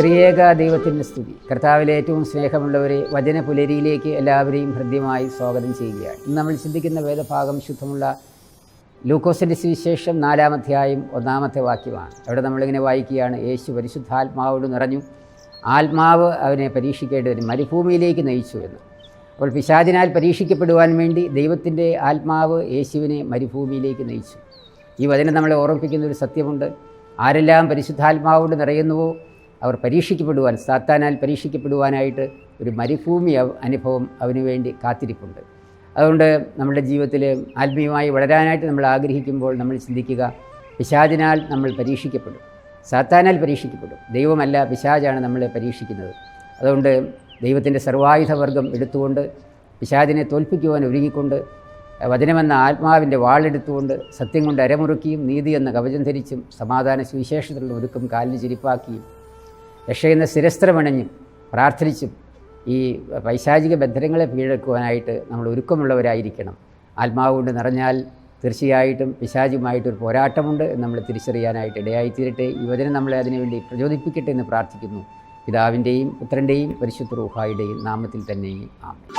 ത്രിയേക ദൈവത്തിന്റെ സ്തുതി. കർത്താവിലെ ഏറ്റവും സ്നേഹമുള്ളവരെ വചന പുലരിയിലേക്ക് എല്ലാവരെയും ഹൃദ്യമായി സ്വാഗതം ചെയ്യുകയാണ്. ഇന്ന് നമ്മൾ ചിന്തിക്കുന്ന വേദഭാഗം ശുദ്ധമുള്ള ലൂക്കോസിന്റെ സുവിശേഷം നാലാമധ്യായം ഒന്നാമത്തെ വാക്യമാണ്. അവിടെ നമ്മളിങ്ങനെ വായിക്കുകയാണ് യേശു പരിശുദ്ധാത്മാവോട് നിറഞ്ഞു. ആത്മാവ് അവനെ പരീക്ഷിക്കേണ്ടതിന് മരുഭൂമിയിലേക്ക് നയിച്ചു എന്ന്. അപ്പോൾ പിശാചിനാൽ പരീക്ഷിക്കപ്പെടുവാൻ വേണ്ടി ദൈവത്തിന്റെ ആത്മാവ് യേശുവിനെ മരുഭൂമിയിലേക്ക് നയിച്ചു. ഈ വചനം നമ്മളെ ഓർമ്മിപ്പിക്കുന്ന ഒരു സത്യമുണ്ട്. ആരെല്ലാം പരിശുദ്ധാത്മാവോട് നിറയുന്നുവോ അവർ പരീക്ഷിക്കപ്പെടുവാൻ സാത്താനാൽ പരീക്ഷിക്കപ്പെടുവാനായിട്ട് ഒരു മരുഭൂമി അനുഭവം അവന് വേണ്ടി കാത്തിരിപ്പുണ്ട്. അതുകൊണ്ട് നമ്മുടെ ജീവിതത്തിൽ ആത്മീയമായി വളരാനായിട്ട് നമ്മൾ ആഗ്രഹിക്കുമ്പോൾ നമ്മൾ ചിന്തിക്കുക പിശാചിനാൽ നമ്മൾ പരീക്ഷിക്കപ്പെടും. സാത്താനാൽ പരീക്ഷിക്കപ്പെടും. ദൈവമല്ല പിശാചാണ് നമ്മളെ പരീക്ഷിക്കുന്നത്. അതുകൊണ്ട് ദൈവത്തിന്റെ സർവായുധവർഗം എടുത്തുകൊണ്ട് പിശാചിനെ തോൽപ്പിക്കുവാൻ ഒരുങ്ങിക്കൊണ്ട് വചനമെന്ന ആത്മാവിന്റെ വാളെടുത്തുകൊണ്ട് സത്യം കൊണ്ട് അരമുറുക്കിയും നീതി എന്ന കവചം ധരിച്ചും സമാധാന സുവിശേഷത്തിലുള്ള ഒരുക്കും കാലിന് ചിരിപ്പാക്കിയും രക്ഷയെന്ന സ്ഥിരസ്ത്രമണഞ്ഞും പ്രാർത്ഥിച്ചും ഈ പൈശാചിക ബന്ധനങ്ങളെ കീഴടക്കുവാനായിട്ട് നമ്മൾ ഒരുക്കമുള്ളവരായിരിക്കണം. ആത്മാവ് കൊണ്ട് നിറഞ്ഞാൽ തീർച്ചയായിട്ടും പിശാചുമായിട്ടൊരു പോരാട്ടമുണ്ട് എന്ന് നമ്മൾ തിരിച്ചറിയാനായിട്ട് ഇടയായിത്തീരട്ടെ. ഈ നമ്മളെ അതിനുവേണ്ടി പ്രചോദിപ്പിക്കട്ടെ എന്ന് പ്രാർത്ഥിക്കുന്നു. പിതാവിന്റെയും പുത്രന്റെയും പരിശുദ്ധ റൂഹായുടെയും നാമത്തിൽ തന്നെ ആമേൻ.